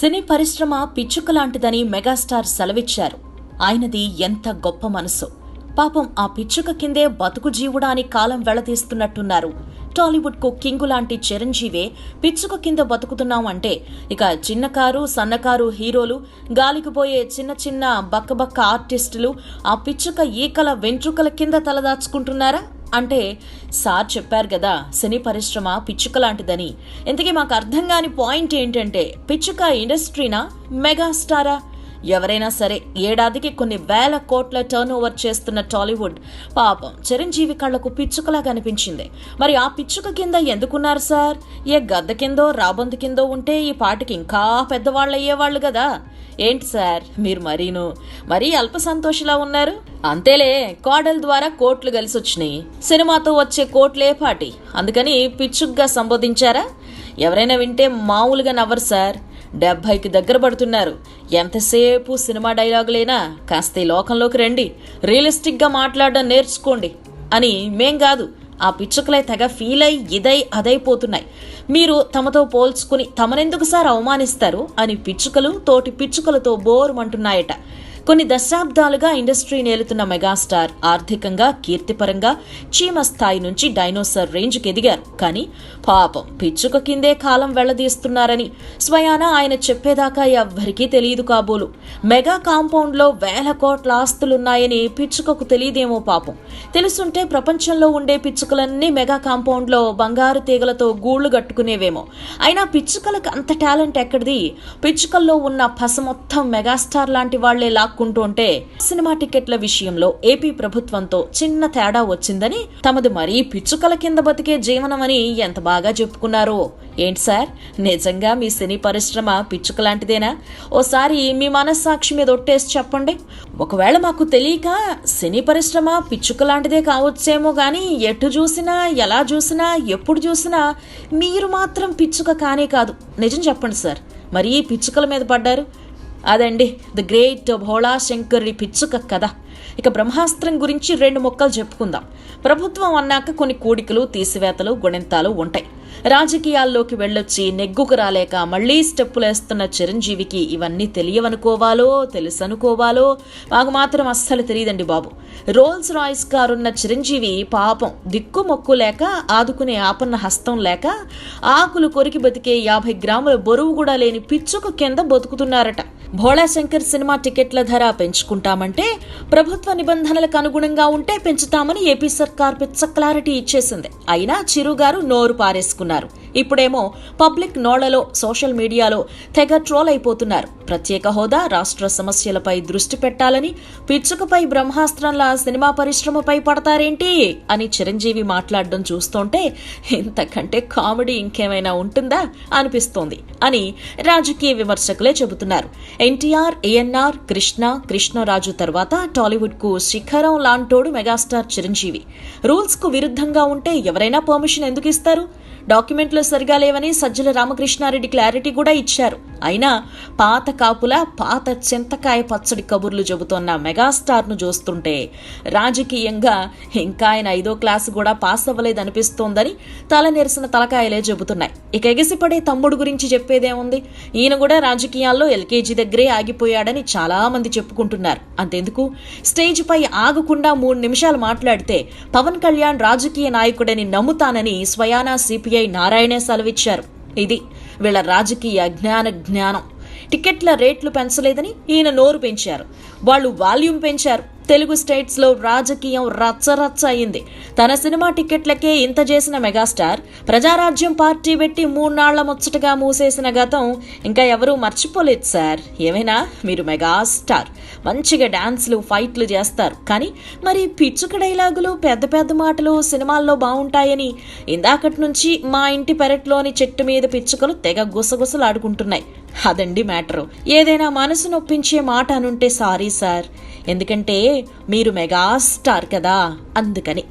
సినీ పరిశ్రమ పిచ్చుక లాంటిదని మెగాస్టార్ సెలవిచ్చారు. ఆయనది ఎంత గొప్ప మనసు. పాపం ఆ పిచ్చుక కిందే బతుకు జీవుడా అని కాలం వెళతీస్తున్నట్టున్నారు. టాలీవుడ్కు కింగు లాంటి చిరంజీవే పిచ్చుక కింద బతుకుతున్నాం అంటే ఇక చిన్నకారు సన్నకారు హీరోలు గాలికి పోయే చిన్న చిన్న బక్కబక్క ఆర్టిస్టులు ఆ పిచ్చుక ఈకల వెంట్రుకల కింద తలదాచుకుంటున్నారా? అంటే సార్ చెప్పారు కదా సినీ పరిశ్రమ పిచ్చుక లాంటిదని ఇంతకీ మాకు అర్థం కాని పాయింట్ ఏంటంటే పిచ్చుక ఇండస్ట్రీనా మెగాస్టారా? ఎవరైనా సరే ఏడాదికి కొన్ని వేల కోట్ల టర్న్ ఓవర్ చేస్తున్న టాలీవుడ్. పాపం చిరంజీవి కళ్ళకు పిచ్చుకలా కనిపించింది మరి ఆ పిచ్చుక కింద ఎందుకున్నారు సార్? ఏ గద్ద కిందో రాబందు కిందో ఉంటే ఈ పాటికి ఇంకా పెద్దవాళ్ళు అయ్యేవాళ్ళు కదా ఏంటి సార్ మీరు మరీను? మరీ అల్ప సంతోషిలా ఉన్నారు? అంతేలే కోడల ద్వారా కోట్లు కలిసి వచ్చినాయి సినిమాతో వచ్చే కోట్లే పాటి. అందుకని పిచ్చుగ్గా సంబోధించారా? ఎవరైనా వింటే మామూలుగా నవ్వరు సార్. డెబ్భైకి దగ్గర పడుతున్నారు. ఎంతసేపు సినిమా డైలాగులైనా? కాస్త ఈ లోకంలోకి రండి. రియలిస్టిక్గా మాట్లాడడం నేర్చుకోండి. అని మేం కాదు ఆ పిచ్చుకలై తెగ ఫీల్ అయి ఇదై అదైపోతున్నాయి మీరు తమతో పోల్చుకుని తమనెందుకు సార్ అవమానిస్తారు? అని పిచ్చుకలు తోటి పిచ్చుకలతో బోరుమంటున్నాయట. కొన్ని దశాబ్దాలుగా ఇండస్ట్రీ నేలుతున్న మెగాస్టార్ ఆర్థికంగా కీర్తిపరంగా చీమ స్థాయి నుంచి డైనోసర్ రేంజ్కి ఎదిగారు కానీ పాపం పిచ్చుక కిందే కాలం వెళ్ళదీస్తున్నారని స్వయాన ఆయన చెప్పేదాకా ఎవ్వరికీ తెలియదు కాబోలు. మెగా కాంపౌండ్లో వేల కోట్ల ఆస్తులున్నాయని పిచ్చుకకు తెలియదేమో పాపం. తెలుసుంటే ప్రపంచంలో ఉండే పిచ్చుకలన్నీ మెగా కాంపౌండ్లో బంగారు తీగలతో గూళ్ళు కట్టుకునేవేమో. అయినా పిచ్చుకలకు అంత టాలెంట్ ఎక్కడిది? పిచ్చుకల్లో ఉన్న పస మొత్తం మెగాస్టార్ లాంటి వాళ్ళే లాక్కుంటుంటే సినిమా టికెట్ల విషయంలో ఏపీ ప్రభుత్వంతో చిన్న తేడా వచ్చిందని తమది మరీ పిచ్చుకల కింద బతికే జీవనమని ఎంత బాగా చెప్పుకున్నారో. ఏంటి సార్? నిజంగా మీ సినీ పరిశ్రమ పిచ్చుక లాంటిదేనా ఓసారి మీ మనస్సాక్షి మీద ఒట్టేసి చెప్పండి. ఒకవేళ మాకు తెలియక సినీ పరిశ్రమ పిచ్చుక లాంటిదే కావచ్చేమో కానీ ఎటు చూసినా ఎలా చూసినా ఎప్పుడు చూసినా మీరు మాత్రం పిచ్చుక కానే కాదు. నిజం చెప్పండి సార్. మరీ పిచ్చుకల మీద పడ్డారు. అదండి ద గ్రేట్ భోళా శంకరుడి పిచ్చుక కథ. ఇక బ్రహ్మాస్త్రం గురించి రెండు మొక్కలు చెప్పుకుందాం. ప్రభుత్వం అన్నాక కొన్ని కూడికలు తీసివేతలు గుణింతాలు ఉంటాయి. రాజకీయాల్లోకి వెళ్ళొచ్చి నెగ్గుకు రాలేక మళ్ళీ స్టెప్పులేస్తున్న చిరంజీవికి ఇవన్నీ తెలియవనుకోవాలో తెలుసనుకోవాలో? మాకు మాత్రం అస్సలు తెలియదండి బాబు. రోల్స్ రాయిస్ కారున్న చిరంజీవి పాపం దిక్కు మొక్కు లేక ఆదుకునే ఆపన్న హస్తం లేక ఆకులు కొరికి బతికే యాభై గ్రాముల బరువు కూడా లేని పిచ్చుక కింద బతుకుతున్నారట. భోళాశంకర్ సినిమా టికెట్ల ధర పెంచుకుంటామంటే ప్రభుత్వ నిబంధనలకు అనుగుణంగా ఉంటే పెంచుతామని ఏపీ సర్కార్ పిచ్చ క్లారిటీ ఇచ్చేసింది. అయినా చిరుగారు నోరు పారేసుకున్నారు. ఇప్పుడేమో పబ్లిక్ నోళ్ళలో సోషల్ మీడియాలో తెగ ట్రోల్ అయిపోతున్నారు. ప్రత్యేక హోదా రాష్ట్ర సమస్యలపై దృష్టి పెట్టాలని పిచ్చుకపై బ్రహ్మాస్త్రంలా సినిమా పరిశ్రమపై పడతారేంటి అని చిరంజీవి మాట్లాడడం చూస్తుంటే ఇంతకంటే కామెడీ ఇంకేమైనా ఉంటుందా అనిపిస్తోంది అని రాజకీయ విమర్శకులే చెబుతున్నారు. ఎన్టీఆర్ ఏఎన్ఆర్ కృష్ణ కృష్ణరాజు తర్వాత టాలీవుడ్కు శిఖరం లాంటోడు మెగాస్టార్ చిరంజీవి. రూల్స్కు విరుద్ధంగా ఉంటే ఎవరైనా పర్మిషన్ ఎందుకు ఇస్తారు? డాక్యుమెంట్లు సరిగా లేవని సజ్జల రామకృష్ణారెడ్డి క్లారిటీ కూడా ఇచ్చారు. అయినా పాత కాపుల పాత చింతకాయ పచ్చడి కబుర్లు చెబుతోన్న మెగాస్టార్ను చూస్తుంటే రాజకీయంగా ఇంకా ఆయన ఐదో క్లాసు కూడా పాస్ అవ్వలేదనిపిస్తోందని తల నెరిసిన తలకాయలే చెబుతున్నాయి. ఇక ఎగిసిపడే తమ్ముడు గురించి చెప్పేదేముంది ఈయన కూడా రాజకీయాల్లో ఎల్కేజీ దగ్గరే ఆగిపోయాడని చాలామంది చెప్పుకుంటున్నారు. అంతెందుకు? స్టేజ్ పై ఆగకుండా మూడు నిమిషాలు మాట్లాడితే పవన్ కళ్యాణ్ రాజకీయ నాయకుడని నమ్ముతానని స్వయానా సిపి సిపిఐ నారాయణే సెలవిచ్చారు. ఇది వీళ్ళ రాజకీయ జ్ఞాన జ్ఞానం. టికెట్ల రేట్లు పెంచలేదని ఈయన నోరు పెంచారు. వాళ్ళు వాల్యూమ్ పెంచారు. తెలుగు స్టేట్స్లో రాజకీయం రాజకీయం రచ్చరచ్చ అయింది. తన సినిమా టికెట్లకే ఇంత చేసిన మెగాస్టార్ ప్రజారాజ్యం పార్టీ పెట్టి మూన్నాళ్ళ ముచ్చటగా మూసేసిన గతం ఇంకా ఎవరూ మర్చిపోలేదు సార్. ఏమైనా? మీరు మెగాస్టార్. మంచిగా డాన్స్లు ఫైట్లు చేస్తారు. కానీ మరి పిచ్చుక డైలాగులు పెద్ద పెద్ద మాటలు సినిమాల్లో బాగుంటాయని ఇందాకటి నుంచి మా ఇంటి పెరట్లోని చెట్టు మీద పిచ్చుకలు తెగ గుసగుసలాడుకుంటున్నాయి. అదండి మ్యాటరు. ఏదైనా మనసు నొప్పించే మాట అనుంటే సారీ సార్. ఎందుకంటే మీరు మెగాస్టార్ కదా అందుకని.